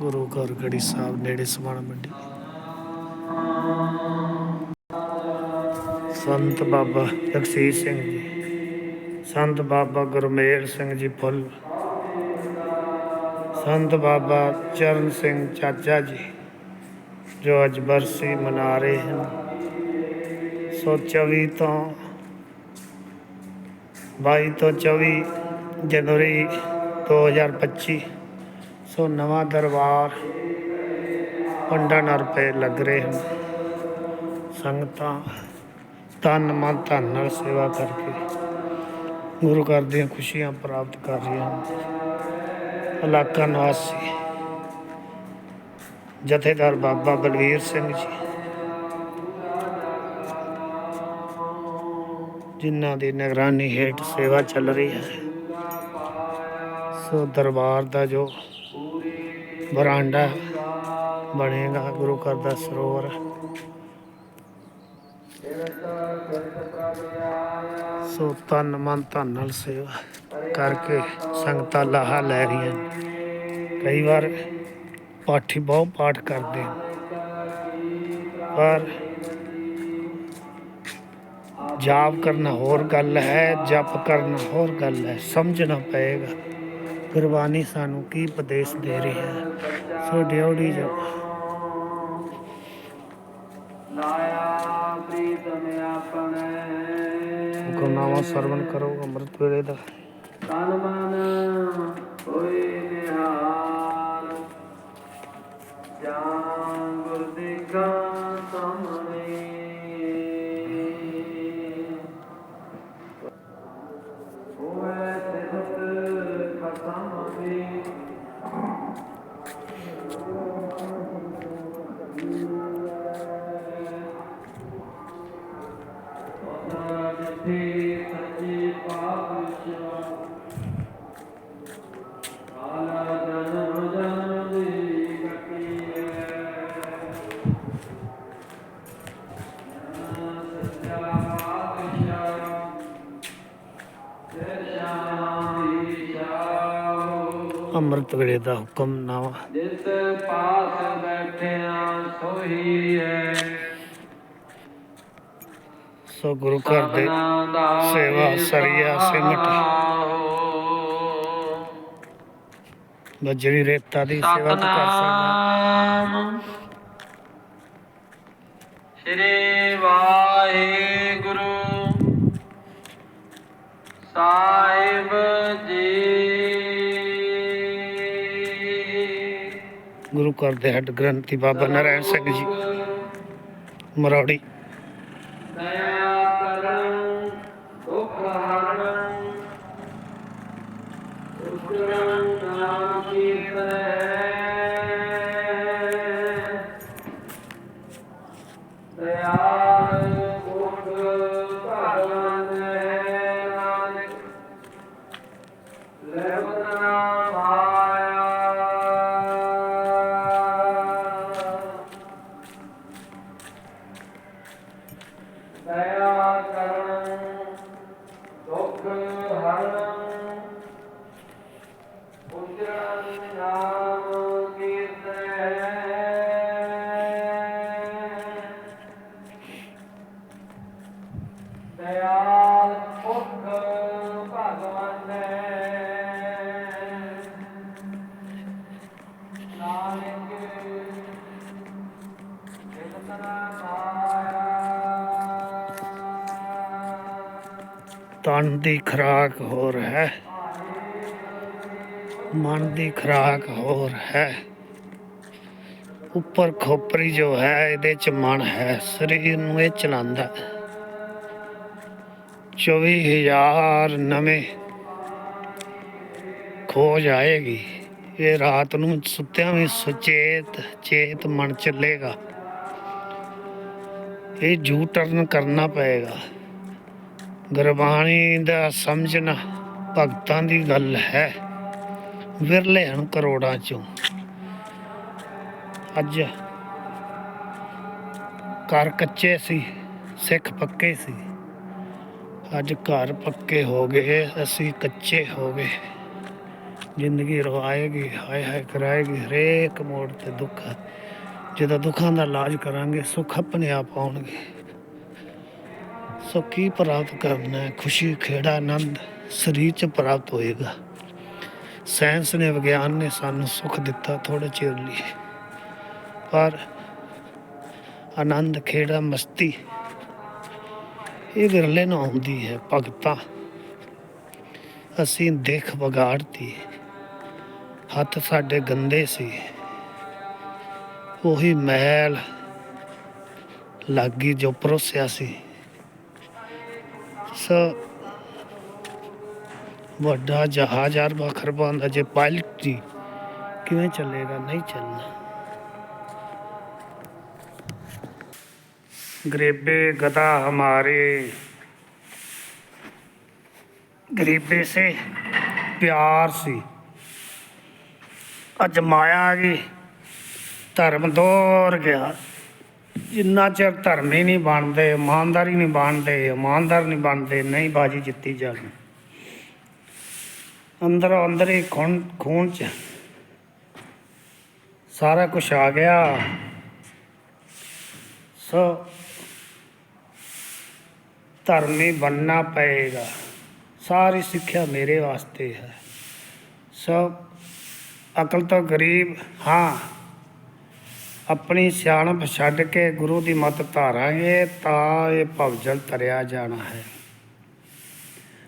गुरु घर गड़ी साहब नेड़े समाण मंडी संत बाबा जगशीर सिंह जी संत बाबा गुरमेल सिंह जी फुल संत बाबा चरण सिंह चाचा जी जो अज बरसी मना रहे हैं 124 ਤੋਂ। 22 ਤੋਂ 24 ਜਨਵਰੀ 2025 ਸੋ ਨਵਾਂ ਦਰਬਾਰ ਪੰਡਾ ਨਰ ਰੁਪਏ ਲੱਗ ਰਹੇ ਹਨ। ਸੰਗਤਾਂ ਤਨ ਮਨ ਧਨ ਨਾਲ ਸੇਵਾ ਕਰਕੇ ਗੁਰੂ ਘਰ ਦੀਆਂ ਖੁਸ਼ੀਆਂ ਪ੍ਰਾਪਤ ਕਰ ਰਹੀਆਂ ਹਨ। ਇਲਾਕਾ ਨਿਵਾਸੀ, ਜਥੇਦਾਰ ਬਾਬਾ ਬਲਵੀਰ ਸਿੰਘ ਜੀ ਜਿਨ੍ਹਾਂ ਦੀ ਨਿਗਰਾਨੀ ਹੇਠ ਸੇਵਾ ਚੱਲ ਰਹੀ ਹੈ। ਸੋ ਦਰਬਾਰ ਦਾ ਜੋ ਬਰਾਂਡਾ ਬਣੇਗਾ, ਗੁਰੂ ਘਰ ਦਾ ਸਰੋਵਰ। ਸੋ ਤਨ ਮਨ ਧਨ ਨਾਲ ਸੇਵਾ ਕਰਕੇ ਸੰਗਤਾਂ ਲਾਹਾ ਲੈ ਰਹੀਆਂ ਕਈ ਵਾਰ ਪਾਠੀ ਬਹੁਤ ਪਾਠ ਕਰਦੇ ਪਰ ਜਾਪ ਕਰਨਾ ਹੋਰ ਗੱਲ ਹੈ, ਜਪ ਕਰਨਾ ਹੋਰ ਗੱਲ ਹੈ ਸਮਝਣਾ ਪਏਗਾ। ਗੁਰਬਾਣੀ ਸਾਨੂੰ ਕੀ ਉਪਦੇਸ਼ ਦੇ ਰਹੀ ਹੈ? ਸੋ ਡਿਉੜੀ ਜੋ ਲਾਇਆ ਪ੍ਰੀਤਮ ਆਪਣੇ ਗੁਰਨਾਮਾ ਸਰਵਣ ਕਰੋ ਅੰਮ੍ਰਿਤ ਵੇਲੇ ਦਾ। ਤਨ ਮਨ ਹੋਏ Thank you. ਵੇਲੇ ਦਾ ਹੁਕਮ ਨਾਵਾ। ਜਿਸ ਪਾਸ ਬੈਠਿਆ ਸੋਈ ਹੈ ਸੋ ਗੁਰੂ ਘਰ ਦੇ ਸੇਵਾ ਸਰੀਆ ਸਿਮਟ। ਬਜਰੀ ਰੇਤਾ ਦੀ ਸੇਵਾ ਕਰ ਸਕਦਾ। ਸ੍ਰੀ ਵਾਹਿਗੁਰੂ। ਸਾਹਿਬ ਜੀ ਗੁਰੂ ਘਰ ਦੇ ਹੈੱਡ ਗ੍ਰੰਥੀ ਬਾਬਾ ਨਾਰਾਇਣ ਸਿੰਘ ਜੀ ਮਰੌੜੀ। ਤਨ ਦੀ ਖਰਾਕ ਹੋਰ ਹੈ। ਮਨ ਦੀ ਖਰਾਕ ਹੋਰ ਹੈ। ਉੱਪਰ ਖੋਪਰੀ ਜੋ ਹੈ, ਇਹਦੇ ਚ ਮਨ ਹੈ। ਸਰੀਰ ਨੂੰ ਇਹ ਚਲਾਉਂਦਾ ਹੈ। 24000 ਨਵੇਂ ਖੋਜ ਆਏਗੀ। ਇਹ ਰਾਤ ਨੂੰ ਸੁੱਤਿਆਂ ਵੀ ਸੁਚੇਤ, ਚੇਤ ਮਨ ਚੱਲੇਗਾ। ਇਹ ਜੂ ਟਰਨ ਕਰਨਾ ਪਏਗਾ। ਗੁਰਬਾਣੀ ਦਾ ਸਮਝਣਾ ਭਗਤਾਂ ਦੀ ਗੱਲ ਹੈ। ਵਿਰਲੇ ਹਨ ਕਰੋੜਾਂ ਚੋਂ। ਅੱਜ ਘਰ ਕੱਚੇ ਸੀ, ਸਿੱਖ ਪੱਕੇ ਸੀ। ਅੱਜ ਘਰ ਪੱਕੇ ਹੋ ਗਏ, ਅਸੀਂ ਕੱਚੇ ਹੋ ਗਏ। ਜ਼ਿੰਦਗੀ ਰਵਾਏਗੀ, ਹਾਏ ਹਾਏ ਕਰਾਏਗੀ, ਹਰੇਕ ਮੋੜ ਤੇ ਦੁੱਖ। ਜਦੋਂ ਦੁੱਖਾਂ ਦਾ ਇਲਾਜ ਕਰਾਂਗੇ, ਸੁੱਖ ਆਪਣੇ ਆਪ ਆਉਣਗੇ। ਸੋ ਕੀ ਪ੍ਰਾਪਤ ਕਰਨਾ ਹੈ? ਖੁਸ਼ੀ, ਖੇੜਾ, ਆਨੰਦ, ਸਰੀਰ ਚ ਪ੍ਰਾਪਤ ਹੋਏਗਾ। ਸਾਇੰਸ ਨੇ, ਵਿਗਿਆਨ ਨੇ ਸਾਨੂੰ ਸੁੱਖ ਦਿੱਤਾ ਥੋੜੇ ਚਿਰ ਲਈ। ਪਰ ਆਨੰਦ, ਖੇੜਾ, ਮਸਤੀ, ਇਹ ਵਿਰਲੇ ਨੂੰ ਆਉਂਦੀ ਹੈ। ਭਗਤਾ, ਅਸੀਂ ਦੇਖ ਵਿਗਾੜਤੀ। ਹੱਥ ਸਾਡੇ ਗੰਦੇ ਸੀ। ਉਹੀ ਮਹਿਲ ਲੱਗੀ ਜੋ ਪਰੋਸਿਆ ਸੀ। ਸ ਵੱਡਾ ਜਹਾਜ਼ ਅਰਬਾਂ ਖਰਬਾਂ ਦਾ ਜੇ ਪਾਇਲਟ ਜੀ ਕਿਵੇਂ ਚੱਲੇਗਾ, ਨਹੀਂ ਚੱਲਣਾ। ਗਰੀਬੇ ਗਦਾ ਹਮਾਰੇ। ਗਰੀਬੇ ਸੇ ਪਿਆਰ ਸੀ। ਅਜਮਾਇਆ ਜੀ ਧਰਮ ਦੌਰ ਗਿਆ। ਜਿੰਨਾ ਚਿਰ ਧਰਮ ਹੀ ਨਹੀਂ ਬਣਦੇ, ਇਮਾਨਦਾਰੀ ਨਹੀਂ ਬਣਦੇ, ਇਮਾਨਦਾਰ ਨਹੀਂ ਬਣਦੇ, ਨਹੀਂ ਬਾਜੀ ਜਿੱਤੀ ਜਾਣੀ। ਅੰਦਰੋਂ ਅੰਦਰ ਹੀ ਖੂਨ ਖੂਨ ਚ ਸਾਰਾ ਕੁਝ ਆ ਗਿਆ। ਸੋ ਧਰਮੀ ਬਣਨਾ ਪਏਗਾ। ਸਾਰੀ ਸਿੱਖਿਆ ਮੇਰੇ ਵਾਸਤੇ ਹੈ। ਸੋ ਅਕਲ ਤੋਂ ਗਰੀਬ, ਹਾਂ ਆਪਣੀ ਸਿਆਣਪ ਛੱਡ ਕੇ ਗੁਰੂ ਦੀ ਮੱਤ ਧਾਰਾਂਗੇ, ਤਾਂ ਇਹ ਭਵਜਲ ਤਰਿਆ ਜਾਣਾ ਹੈ।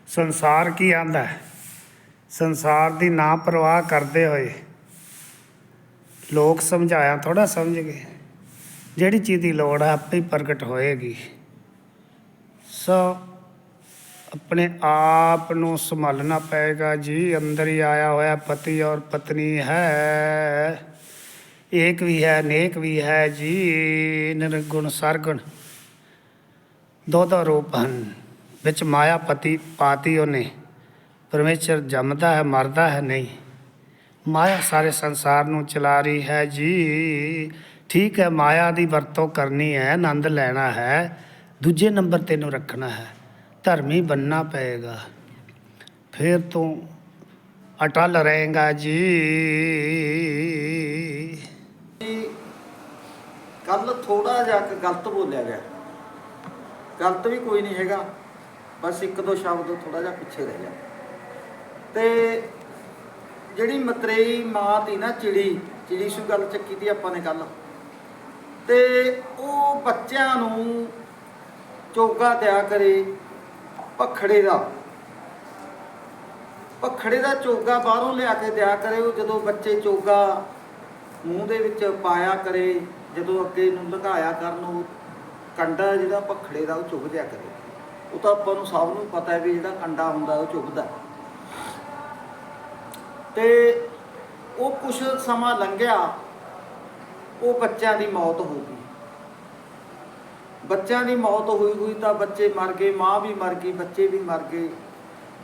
ਸੰਸਾਰ ਕੀ ਆਂਦਾ ਹੈ? ਸੰਸਾਰ ਦੀ ਨਾ ਪਰਵਾਹ ਕਰਦੇ ਹੋਏ ਲੋਕ ਸਮਝਾਇਆ ਥੋੜਾ ਸਮਝ ਗਏ। ਜਿਹੜੀ ਚੀਜ਼ ਦੀ ਲੋੜ ਹੈ ਆਪੇ ਹੀ ਪ੍ਰਗਟ ਹੋਏਗੀ। ਸੋ ਆਪਣੇ ਆਪ ਨੂੰ ਸੰਭਾਲਣਾ ਪਏਗਾ। ਜੀ ਅੰਦਰ ਹੀ ਆਇਆ ਹੋਇਆ ਪਤੀ ਔਰ ਪਤਨੀ ਹੈ। ਏਕ ਵੀ ਹੈ, ਨੇਕ ਵੀ ਹੈ ਜੀ ਨਿਰਗੁਣ ਸਰਗੁਣ। ਦੋ ਦੋ ਰੂਪ ਹਨ, ਵਿੱਚ ਮਾਇਆ ਪਤੀ ਪਾਤੀ ਉਹਨੇ। ਪਰਮੇਸ਼ਰ ਜੰਮਦਾ ਹੈ, ਮਰਦਾ ਹੈ ਨਹੀਂ। ਮਾਇਆ ਸਾਰੇ ਸੰਸਾਰ ਨੂੰ ਚਲਾ ਰਹੀ ਹੈ, ਜੀ। ਠੀਕ ਹੈ, ਮਾਇਆ ਦੀ ਵਰਤੋਂ ਕਰਨੀ ਹੈ, ਆਨੰਦ ਲੈਣਾ ਹੈ। ਦੂਜੇ ਨੰਬਰ ਤੇ ਨੂੰ ਰੱਖਣਾ ਹੈ। ਧਰਮੀ ਬੰਨਣਾ ਪਏਗਾ। ਫਿਰ ਤੋਂ ਅਟਲ ਰਹੇਗਾ, ਜੀ। ਕੱਲ ਥੋੜਾ ਜਿਹਾ ਗਲਤ ਬੋਲਿਆ ਗਿਆ। ਗਲਤ ਵੀ ਕੋਈ ਨਹੀਂ ਹੈਗਾ। ਬਸ ਇੱਕ ਦੋ ਸ਼ਬਦ ਥੋੜਾ ਜਿਹਾ ਪਿੱਛੇ ਰਹਿ ਗਿਆ। ਤੇ ਜਿਹੜੀ ਮਤਰੇਈ ਮਾਂ ਤੀ ਨਾ ਚਿੜੀ ਚਿੜੀ ਸੂ ਗੱਲ ਚੱਕੀ ਤੀ ਆਪਾਂ ਨੇ ਕੱਲ ਤੇ ਉਹ ਬੱਚਿਆਂ ਨੂੰ ਚੋਗਾ ਦਿਆ ਕਰੇ ਪਖੜੇ ਦਾ। ਪਖੜੇ ਦਾ ਚੋਗਾ ਬਾਹਰੋਂ ਲਿਆ ਕੇ ਦਿਆ ਕਰੇ, ਉਹ ਜਦੋਂ ਬੱਚੇ ਚੋਗਾ ਮੂੰਹ ਦੇ ਵਿੱਚ ਪਾਇਆ ਕਰੇ ਜਦੋਂ ਅੱਗੇ ਨੂੰ ਲੰਘਾਇਆ ਕਰਨ ਉਹ ਕੰਡਾ ਜਿਹੜਾ ਭਖੜੇ ਦਾ ਉਹ ਚੁੱਭ ਦਿਆ ਕਰੇ। ਉਹ ਤਾਂ ਆਪਾਂ ਨੂੰ ਸਭ ਨੂੰ ਪਤਾ ਹੈ ਵੀ ਜਿਹੜਾ ਕੰਡਾ ਹੁੰਦਾ ਉਹ ਚੁੱਭਦਾ। ਤੇ ਉਹ ਕੁਝ ਸਮਾਂ ਲੰਘਿਆ, ਉਹ ਬੱਚਿਆਂ ਦੀ ਮੌਤ ਹੋ ਗਈ। ਬੱਚਿਆਂ ਦੀ ਮੌਤ ਹੋਈ ਹੋਈ ਤਾਂ ਬੱਚੇ ਮਰ ਗਏ, ਮਾਂ ਵੀ ਮਰ ਗਈ, ਬੱਚੇ ਵੀ ਮਰ ਗਏ।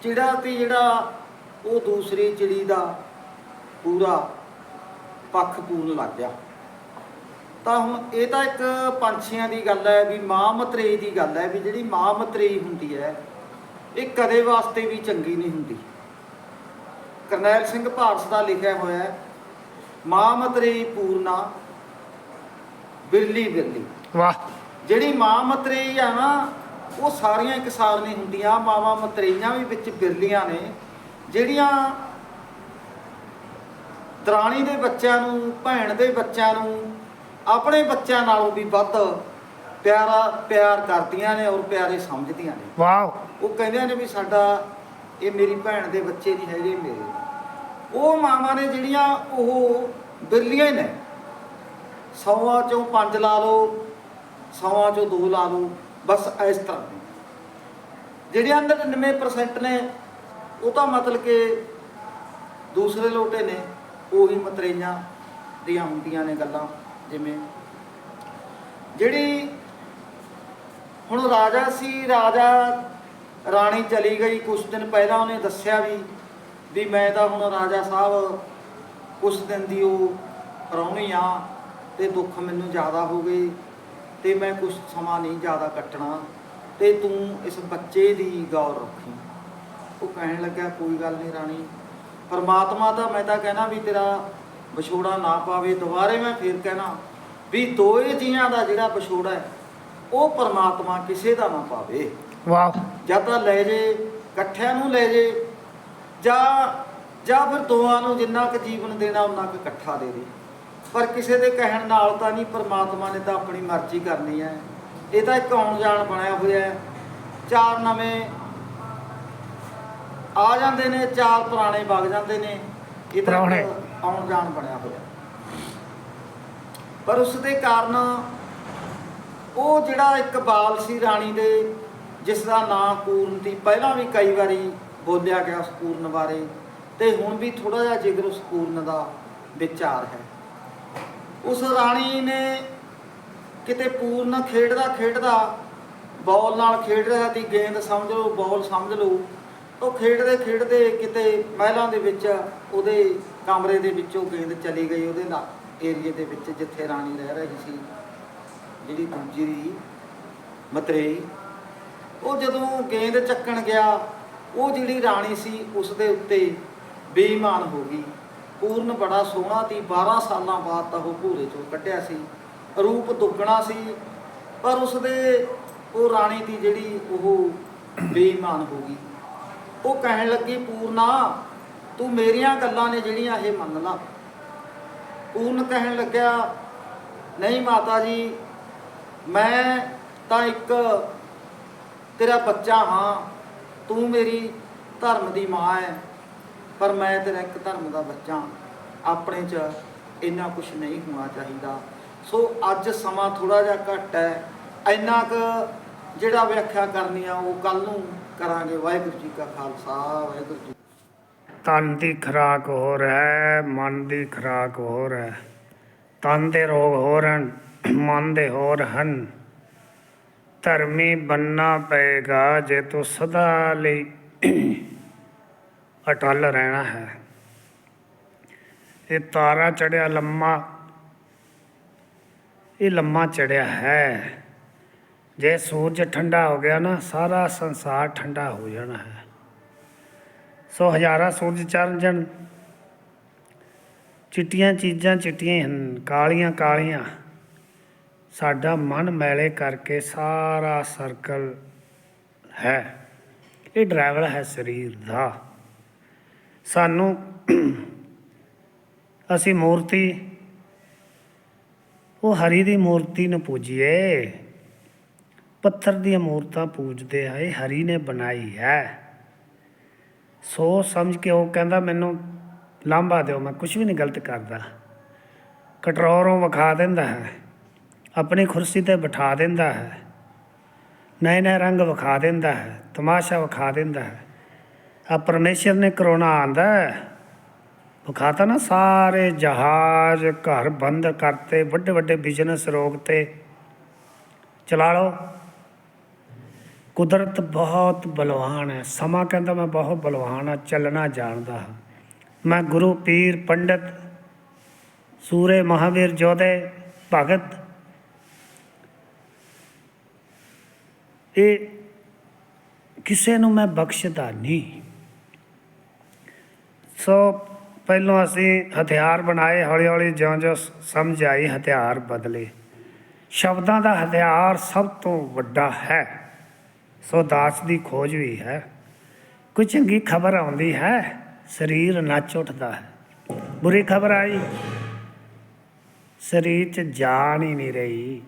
ਚਿੜਾ ਤੇ ਜਿਹੜਾ ਉਹ ਦੂਸਰੀ ਚਿੜੀ ਦਾ ਪੂਰਾ ਪੱਖ ਪੂਰਨ ਲੱਗ ਗਿਆ। ਤਾਂ ਹੁਣ ਇਹ ਤਾਂ ਇੱਕ ਪੰਛੀਆਂ ਦੀ ਗੱਲ ਹੈ ਵੀ ਮਾਂ ਮਤਰੇਈ ਦੀ ਗੱਲ ਹੈ ਵੀ ਜਿਹੜੀ ਮਾਂ ਮਤਰੇਈ ਹੁੰਦੀ ਹੈ ਇਹ ਕਦੇ ਵਾਸਤੇ ਵੀ ਚੰਗੀ ਨਹੀਂ ਹੁੰਦੀ। ਕਰਨੈਲ ਸਿੰਘ ਭਾਰਤ ਦਾ ਲਿਖਿਆ ਹੋਇਆ ਹੈ ਮਾਂ ਮਤਰੇਈ ਪੂਰਨਾ ਬਿਰਲੀ ਬਿਰਲੀ। ਵਾਹ। ਜਿਹੜੀ ਮਾਂ ਮਤਰੇਈ ਆ ਨਾ ਉਹ ਸਾਰੀਆਂ ਇਕਸਾਰ ਨਹੀਂ ਹੁੰਦੀਆਂ ਮਾਵਾਂ ਮਤਰੇਈਆਂ ਵੀ ਵਿੱਚ ਬਿਰਲੀਆਂ ਨੇ ਜਿਹੜੀਆਂ ਦਰਾਣੀ ਦੇ ਬੱਚਿਆਂ ਨੂੰ ਭੈਣ ਦੇ ਬੱਚਿਆਂ ਨੂੰ ਆਪਣੇ ਬੱਚਿਆਂ ਨਾਲੋਂ ਵੀ ਵੱਧ ਪਿਆਰਾ ਪਿਆਰ ਕਰਦੀਆਂ ਨੇ ਔਰ ਪਿਆਰੇ ਸਮਝਦੀਆਂ ਨੇ। ਵਾਹ ਉਹ ਕਹਿੰਦੇ ਨੇ ਵੀ ਸਾਡਾ ਇਹ ਮੇਰੀ ਭੈਣ ਦੇ ਬੱਚੇ ਨਹੀਂ ਹੈਗੇ ਮੇਰੇ। ਉਹ ਮਾਵਾਂ ਨੇ ਜਿਹੜੀਆਂ ਉਹ ਬਿਰਲੀਆਂ ਨੇ। ਸੌਆਂ ਚੋਂ ਪੰਜ ਲਾ ਲਓ ਸੌਆਂ ਚੋਂ ਦੋ ਲਾ ਲਓ ਬਸ ਇਸ ਤਰ੍ਹਾਂ ਦੇ। ਜਿਹੜੀਆਂ 99% ਨੇ ਉਹ ਤਾਂ ਮਤਲਬ ਕਿ ਦੂਸਰੇ ਲੋਟੇ ਨੇ ਉਹੀ ਮਤਰੇਈਆਂ ਦੀਆਂ ਹੁੰਦੀਆਂ ਨੇ ਗੱਲਾਂ। ਜਿਵੇਂ ਜਿਹੜੀ ਹੁਣ ਰਾਜਾ ਸੀ, ਰਾਜਾ ਰਾਣੀ ਚਲੀ ਗਈ। ਕੁਝ ਦਿਨ ਪਹਿਲਾਂ ਉਹਨੇ ਦੱਸਿਆ ਵੀ ਵੀ ਮੈਂ ਤਾਂ ਹੁਣ ਰਾਜਾ ਸਾਹਿਬ ਕੁਝ ਦਿਨ ਦੀ ਉਹ ਪ੍ਰਾਹੁਣੀ ਆ ਤੇ ਦੁੱਖ ਮੈਨੂੰ ਜ਼ਿਆਦਾ ਹੋ ਗਏ ਤੇ ਮੈਂ ਕੁਝ ਸਮਾਂ ਨਹੀਂ ਜ਼ਿਆਦਾ ਕੱਟਣਾ ਤੇ ਤੂੰ ਇਸ ਬੱਚੇ ਦੀ ਗੌਰ ਰੱਖੀ। ਉਹ ਕਹਿਣ ਲੱਗਾ ਕੋਈ ਗੱਲ ਨਹੀਂ ਰਾਣੀ, ਪਰਮਾਤਮਾ ਤਾਂ ਮੈਂ ਤਾਂ ਕਹਿਣਾ ਵੀ ਤੇਰਾ ਵਿਛੋੜਾ ਨਾ ਪਾਵੇ ਦੁਬਾਰੇ ਮੈਂ ਫਿਰ ਕਹਿਣਾ ਵੀ ਦੋਏ ਜੀਆਂ ਦਾ ਜਿਹੜਾ ਵਿਛੋੜਾ ਹੈ ਉਹ ਪਰਮਾਤਮਾ ਕਿਸੇ ਦਾ ਨਾ ਪਾਵੇ। ਵਾਹ। ਜਾਂ ਤਾਂ ਲੈ ਜੇ ਇਕੱਠਿਆਂ ਨੂੰ ਲੈ ਜੇ ਜਾਂ ਜਾਂ ਫਿਰ ਦੋਵਾਂ ਨੂੰ ਜਿੰਨਾ ਕੁ ਜੀਵਨ ਦੇਣਾ ਉਹਨਾਂ ਕੁ ਇਕੱਠਾ ਦੇ ਦੇ। ਪਰ ਕਿਸੇ ਦੇ ਕਹਿਣ ਨਾਲ ਤਾਂ ਨਹੀਂ ਪਰਮਾਤਮਾ ਨੇ ਤਾਂ ਆਪਣੀ ਮਰਜ਼ੀ ਕਰਨੀ ਹੈ। ਇਹ ਤਾਂ ਇੱਕ ਆਉਣ ਜਾਣ ਬਣਿਆ ਹੋਇਆ ਹੈ। ਚਾਰ ਨਵੇਂ ਆ ਜਾਂਦੇ ਨੇ ਚਾਰ ਪੁਰਾਣੇ ਵਗ ਜਾਂਦੇ ਨੇ। ਇਹ ਤਾਂ ਆਉਣ ਜਾਣ ਬਣਿਆ ਹੋਇਆ। ਪਰ ਉਸ ਦੇ ਕਾਰਨ ਉਹ ਜਿਹੜਾ ਇੱਕ ਬਾਲ ਸੀ ਰਾਣੀ ਦੇ, ਜਿਸ ਦਾ ਨਾਂ ਪੂਰਨ ਸੀ ਪਹਿਲਾਂ ਵੀ ਕਈ ਵਾਰੀ ਬੋਲਿਆ ਗਿਆ ਉਸ ਕੂਰਨ ਬਾਰੇ, ਤੇ ਹੁਣ ਵੀ ਥੋੜਾ ਜਿਹਾ ਜ਼ਿਕਰ ਉਸ ਕੂਰਨ ਦਾ ਵਿਚਾਰ ਹੈ। ਉਸ ਰਾਣੀ ਨੇ ਕਿਤੇ ਪੂਰਨ ਖੇਡਦਾ ਖੇਡਦਾ ਬਾਲ ਨਾਲ ਖੇਡ ਰਿਹਾ ਸੀ, ਗੇਂਦ ਸਮਝ ਲਓ, ਬਾਲ ਸਮਝ ਲਓ, ਉਹ ਖੇਡਦੇ ਖੇਡਦੇ ਕਿਤੇ ਮਹਿਲਾਂ ਦੇ ਵਿੱਚ ਉਹਦੇ ਕਮਰੇ ਦੇ ਵਿੱਚੋਂ ਗੇਂਦ ਚਲੀ ਗਈ ਉਹਦੇ ਨਾਲ, ਏਰੀਏ ਦੇ ਵਿੱਚ ਜਿੱਥੇ ਰਾਣੀ ਰਹਿ ਰਹੀ ਸੀ, ਜਿਹੜੀ ਦੂਜੀ ਦੀ ਮਤਰੇਈ, ਉਹ ਜਦੋਂ ਗੇਂਦ ਚੱਕਣ ਗਿਆ, ਉਹ ਜਿਹੜੀ ਰਾਣੀ ਸੀ ਉਸ ਦੇ ਉੱਤੇ ਬੇਈਮਾਨ ਹੋ ਗਈ। ਪੂਰਨ ਬੜਾ ਸੋਹਣਾ ਸੀ 12 ਸਾਲਾਂ ਬਾਅਦ ਤਾਂ ਉਹ ਭੂਰੇ ਚੋਂ ਕੱਢਿਆ ਸੀ। ਰੂਪ ਦੁੱਗਣਾ ਸੀ, ਪਰ ਉਸ ਦੇ ਉਹ ਰਾਣੀ ਦੀ ਜਿਹੜੀ ਉਹ ਬੇਈਮਾਨ ਹੋ ਗਈ। ਉਹ ਕਹਿਣ ਲੱਗੀ, ਪੂਰਨਾ ਤੂੰ ਮੇਰੀਆਂ ਗੱਲਾਂ ਨੇ ਜਿਹੜੀਆਂ ਇਹ ਮੰਨ ਲਾ ਪੂਰਨ ਕਹਿਣ ਲੱਗਿਆ, ਨਹੀਂ ਮਾਤਾ ਜੀ, ਮੈਂ ਤਾਂ ਇੱਕ ਤੇਰਾ ਬੱਚਾ ਹਾਂ। ਤੂੰ ਮੇਰੀ ਧਰਮ ਦੀ ਮਾਂ ਹੈ ਪਰ ਮੈਂ ਤੇਰਾ ਇੱਕ ਧਰਮ ਦਾ ਬੱਚਾ ਆਪਣੇ 'ਚ ਇੰਨਾ ਕੁਝ ਨਹੀਂ ਹੋਣਾ ਚਾਹੀਦਾ। ਸੋ ਅੱਜ ਸਮਾਂ ਥੋੜਾ ਜਿਹਾ ਘੱਟ ਹੈ ਇੰਨਾ ਕੁ ਜਿਹੜਾ ਵਿਆਖਿਆ ਕਰਨੀ ਆ, ਉਹ ਕੱਲ ਨੂੰ ਕਰਾਂਗੇ। ਵਾਹਿਗੁਰੂ ਜੀ ਕਾ ਖਾਲਸਾ, ਵਾਹਿਗੁਰੂ ਜੀ ਤਨ ਦੀ ਖੁਰਾਕ ਹੋਰ ਹੈ, ਮਨ ਦੀ ਖੁਰਾਕ ਹੋਰ ਹੈ। ਤਨ ਦੇ ਰੋਗ ਹੋਰ ਹਨ, ਮਨ ਦੇ ਹੋਰ ਹਨ। ਧਰਮੀ ਬੰਨਾ ਪਏਗਾ ਜੇ ਤੂੰ ਸਦਾ ਲਈ ਅਟਲ ਰਹਿਣਾ ਹੈ। ਇਹ ਤਾਰਾ ਚੜਿਆ ਲੰਮਾ, ਇਹ ਲੰਮਾ ਚੜਿਆ ਹੈ। ਜੇ ਸੂਰਜ ਠੰਡਾ ਹੋ ਗਿਆ ਨਾ, ਸਾਰਾ ਸੰਸਾਰ ਠੰਡਾ ਹੋ ਜਾਣਾ ਹੈ। ਸੋ ਹਜ਼ਾਰਾਂ ਸੂਰਜ ਚੜ੍ਹ ਚਿੱਟੀਆਂ ਚੀਜ਼ਾਂ ਚਿੱਟੀਆਂ ਹਨ, ਕਾਲੀਆਂ ਕਾਲੀਆਂ। ਸਾਡਾ ਮਨ ਮੈਲੇ ਕਰਕੇ ਸਾਰਾ ਸਰਕਲ ਹੈ। ਇਹ ਡਰਾਈਵਰ ਹੈ ਸਰੀਰ ਦਾ। ਸਾਨੂੰ ਅਸੀਂ ਮੂਰਤੀ, ਉਹ ਹਰੀ ਦੀ ਮੂਰਤੀ ਨੂੰ ਪੂਜੀਏ। ਪੱਥਰ ਦੀਆਂ ਮੂਰਤਾਂ ਪੂਜਦੇ ਆ ਹਰੀ ਨੇ ਬਣਾਈ ਹੈ। ਸੋਚ ਸਮਝ ਕੇ ਉਹ ਕਹਿੰਦਾ, ਮੈਨੂੰ ਲਾਂਭਾ ਦਿਓ, ਮੈਂ ਕੁਝ ਵੀ ਨਹੀਂ ਗਲਤ ਕਰਦਾ। ਕਟਰੋਰੋਂ ਵਿਖਾ ਦਿੰਦਾ ਹੈ, ਆਪਣੀ ਕੁਰਸੀ ਤੇ ਬਿਠਾ ਦਿੰਦਾ ਹੈ। ਨਏ ਨਏ ਰੰਗ ਵਿਖਾ ਦਿੰਦਾ ਹੈ, ਤਮਾਸ਼ਾ ਵਿਖਾ ਦਿੰਦਾ ਹੈ। ਆ ਪਰਮੇਸ਼ਰ ਨੇ ਕਰੋਨਾ ਆਂਦਾ ਵਿਖਾਤਾ ਨਾ ਸਾਰੇ ਜਹਾਜ਼, ਘਰ ਬੰਦ ਕਰਤੇ ਵੱਡੇ ਵੱਡੇ ਬਿਜ਼ਨਸ ਰੋਕਤੇ। ਚਲਾ ਲਓ। ਕੁਦਰਤ ਬਹੁਤ ਬਲਵਾਨ ਹੈ। ਸਮਾਂ ਕਹਿੰਦਾ ਮੈਂ ਬਹੁਤ ਬਲਵਾਨ ਹਾਂ, ਚੱਲਣਾ ਜਾਣਦਾ ਹਾਂ। ਮੈਂ ਗੁਰੂ, ਪੀਰ, ਪੰਡਤ, ਸੂਰੇ ਮਹਾਵੀਰ ਜੋਧੇ ਭਗਤ। ਇਹ ਕਿਸੇ ਨੂੰ ਮੈਂ ਬਖਸ਼ਦਾ ਨਹੀਂ। ਸੋ ਪਹਿਲਾਂ ਅਸੀਂ ਹਥਿਆਰ ਬਣਾਏ ਹੌਲੀ ਹੌਲੀ ਜਿਉਂ ਜਿਉਂ ਸਮਝ ਆਈ, ਹਥਿਆਰ ਬਦਲੇ। ਸ਼ਬਦਾਂ ਦਾ ਹਥਿਆਰ ਸਭ ਤੋਂ ਵੱਡਾ ਹੈ। ਸੋ ਦਾਸ ਦੀ ਖੋਜ ਵੀ ਹੈ। ਕੋਈ ਚੰਗੀ ਖਬਰ ਆਉਂਦੀ ਹੈ, ਸਰੀਰ ਨੱਚ ਉੱਠਦਾ ਹੈ। ਬੁਰੀ ਖਬਰ ਆਈ, ਸਰੀਰ 'ਚ ਜਾਨ ਹੀ ਨਹੀਂ ਰਹੀ।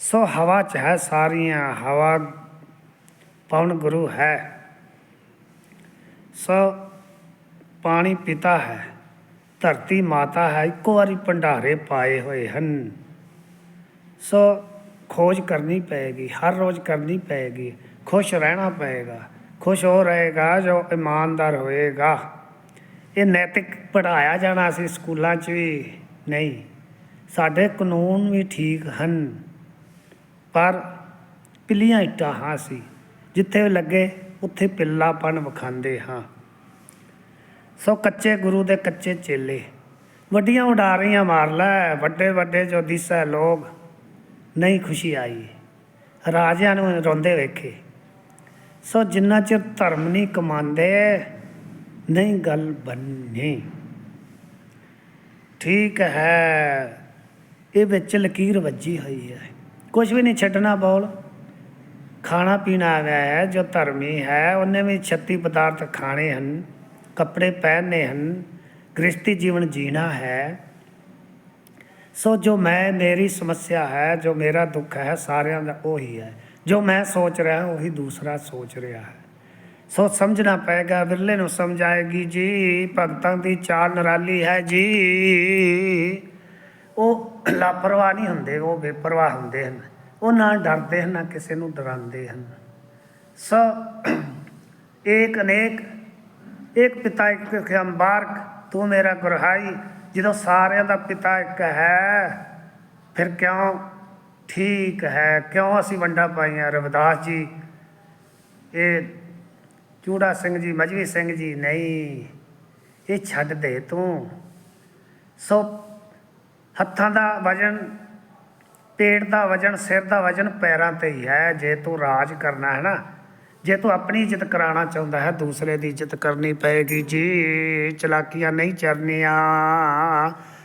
ਸੋ ਹਵਾ 'ਚ ਹੈ ਸਾਰੀਆਂ, ਹਵਾ ਪਵਨ ਗੁਰੂ ਹੈ। ਸੋ ਪਾਣੀ ਪਿਤਾ ਹੈ, ਧਰਤੀ ਮਾਤਾ ਹੈ, ਇੱਕੋ ਵਾਰੀ ਭੰਡਾਰੇ ਪਾਏ ਹੋਏ ਹਨ। ਸੋ ਖੋਜ ਕਰਨੀ ਪਏਗੀ, ਹਰ ਰੋਜ਼ ਕਰਨੀ ਪਏਗੀ, ਖੁਸ਼ ਰਹਿਣਾ ਪਏਗਾ, ਖੁਸ਼ ਹੋ ਰਹੇਗਾ, ਜੋ ਇਮਾਨਦਾਰ ਹੋਏਗਾ। ਇਹ ਨੈਤਿਕ ਪੜਾਇਆ ਜਾਣਾ ਸੀ ਸਕੂਲਾਂ 'ਚ ਵੀ ਨਹੀਂ, ਸਾਡੇ ਕਾਨੂੰਨ ਵੀ ਠੀਕ ਹਨ, ਪਰ ਪਿੱਲੀਆਂ ਇੱਟਾਂ ਹਾਂ ਸੀ, ਜਿੱਥੇ ਲੱਗੇ, ਉੱਥੇ ਪਿੱਲਾਪਣ ਵਿਖਾਉਂਦੇ ਹਾਂ। ਸੋ ਕੱਚੇ ਗੁਰੂ ਦੇ ਕੱਚੇ ਚੇਲੇ, ਵੱਡੀਆਂ ਉਡਾਰੀਆਂ ਮਾਰ ਲੈ ਵੱਡੇ ਵੱਡੇ ਜੋ ਦਿਸੈ ਲੋਗ ਨਹੀਂ ਖੁਸ਼ੀ ਆਈ। ਰਾਜਿਆਂ ਨੂੰ ਰੋਂਦੇ ਵੇਖੇ। ਸੋ ਜਿੰਨਾ ਚਿਰ ਧਰਮ ਨਹੀਂ ਕਮਾਉਂਦੇ, ਨਹੀਂ ਗੱਲ ਬਣਨੀ ਠੀਕ ਹੈ, ਇਹ ਵਿੱਚ ਲਕੀਰ ਵੱਜੀ ਹੋਈ ਹੈ। ਕੁਝ ਵੀ ਨਹੀਂ ਛੱਡਣਾ ਬੋਲ। ਖਾਣਾ ਪੀਣਾ ਆ ਗਿਆ ਹੈ, ਜੋ ਧਰਮੀ ਹੈ, ਉਹਨੇ ਵੀ 36 ਪਦਾਰਥ ਖਾਣੇ ਹਨ, ਕੱਪੜੇ ਪਹਿਨਣੇ ਹਨ ਗ੍ਰਸਤੀ ਜੀਵਨ ਜੀਣਾ ਹੈ। ਸੋ ਜੋ ਮੈਂ, ਮੇਰੀ ਸਮੱਸਿਆ ਹੈ, ਜੋ ਮੇਰਾ ਦੁੱਖ ਹੈ, ਸਾਰਿਆਂ ਦਾ ਉਹੀ ਹੈ। ਜੋ ਮੈਂ ਸੋਚ ਰਿਹਾ, ਉਹੀ ਦੂਸਰਾ ਸੋਚ ਰਿਹਾ ਹੈ। ਸੋ ਸਮਝਣਾ ਪਏਗਾ, ਵਿਰਲੇ ਨੂੰ ਸਮਝਾਏਗੀ ਜੀ, ਭਗਤਾਂ ਦੀ ਚਾਲ ਨਰਾਲੀ ਹੈ ਜੀ। ਉਹ ਲਾਪਰਵਾਹ ਨਹੀਂ ਹੁੰਦੇ, ਉਹ ਬੇਪਰਵਾਹ ਹੁੰਦੇ ਹਨ। ਉਹ ਨਾ ਡਰਦੇ ਹਨ, ਨਾ ਕਿਸੇ ਨੂੰ ਡਰਾਉਂਦੇ ਹਨ। ਸੋ ਏਕ ਅਨੇਕ ਇੱਕ ਪਿਤਾ ਇੱਕ ਅੰਬਾਰਕ, ਤੂੰ ਮੇਰਾ ਗੁਰਹਾਈ ਜਦੋਂ ਸਾਰਿਆਂ ਦਾ ਪਿਤਾ ਇੱਕ ਹੈ, ਫਿਰ ਕਿਉਂ ਠੀਕ ਹੈ? ਕਿਉਂ ਅਸੀਂ ਵੰਡਾ ਪਾਈਆਂ? ਰਵਿਦਾਸ ਜੀ, ਇਹ ਚੂੜਾ ਸਿੰਘ ਜੀ, ਮਜਵੀ ਸਿੰਘ ਜੀ, ਨਹੀਂ, ਇਹ ਛੱਡ ਦੇ ਤੂੰ। ਸੋ ਹੱਥਾਂ ਦਾ ਵਜਨ, ਪੇਟ ਦਾ ਵਜਨ, ਸਿਰ ਦਾ ਵਜਨ ਪੈਰਾਂ ਤੇ ਹੀ ਹੈ। ਜੇ ਤੂੰ ਰਾਜ ਕਰਨਾ ਹੈ ਨਾ ਜੇ ਤੂੰ ਆਪਣੀ ਇੱਜ਼ਤ ਕਰਾਉਣਾ ਚਾਹੁੰਦਾ ਹੈ, ਦੂਸਰੇ ਦੀ ਇੱਜ਼ਤ ਕਰਨੀ ਪਏਗੀ। ਜੀ, ਚਲਾਕੀਆਂ ਨਹੀਂ ਚਰਨੀਆਂ।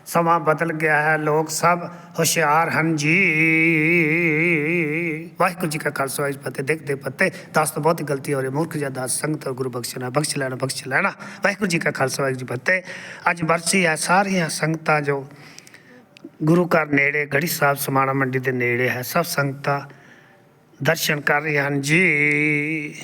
ਸਮਾਂ ਬਦਲ ਗਿਆ ਹੈ, ਲੋਕ ਸਭ ਹੁਸ਼ਿਆਰ ਹਨ, ਜੀ। ਵਾਹਿਗੁਰੂ ਜੀ ਕਾ ਖਾਲਸਾ, ਵਾਹਿਗੁਰੂ ਜੀ ਫਤਿਹ। ਦੇਖਦੇ ਪੱਤੇ, ਦਾਸ ਤੋਂ ਬਹੁਤ ਗਲਤੀ ਹੋ ਰਹੀ, ਮੂਰਖ ਜਾਂ ਜਦਾ ਸੰਗਤ ਗੁਰੂ ਬਖਸ਼ਣਾ ਬਖਸ਼ ਲੈਣਾ ਬਖਸ਼ ਲੈਣਾ। ਵਾਹਿਗੁਰੂ ਜੀ ਕਾ ਖਾਲਸਾ, ਵਾਹਿਗੁਰੂ ਜੀ ਕੀ ਫਤਿਹ। ਅੱਜ ਵਰਸੀ ਹੈ, ਸਾਰੀਆਂ ਸੰਗਤਾਂ ਜੋ ਗੁਰੂ ਘਰ ਨੇੜੇ, ਗੜੀ ਸਾਹਿਬ ਸਮਾਣਾ ਮੰਡੀ ਦੇ ਨੇੜੇ ਹੈ, ਸਭ ਸੰਗਤਾਂ ਦਰਸ਼ਨ ਕਰ ਰਹੇ ਹਨ ਜੀ।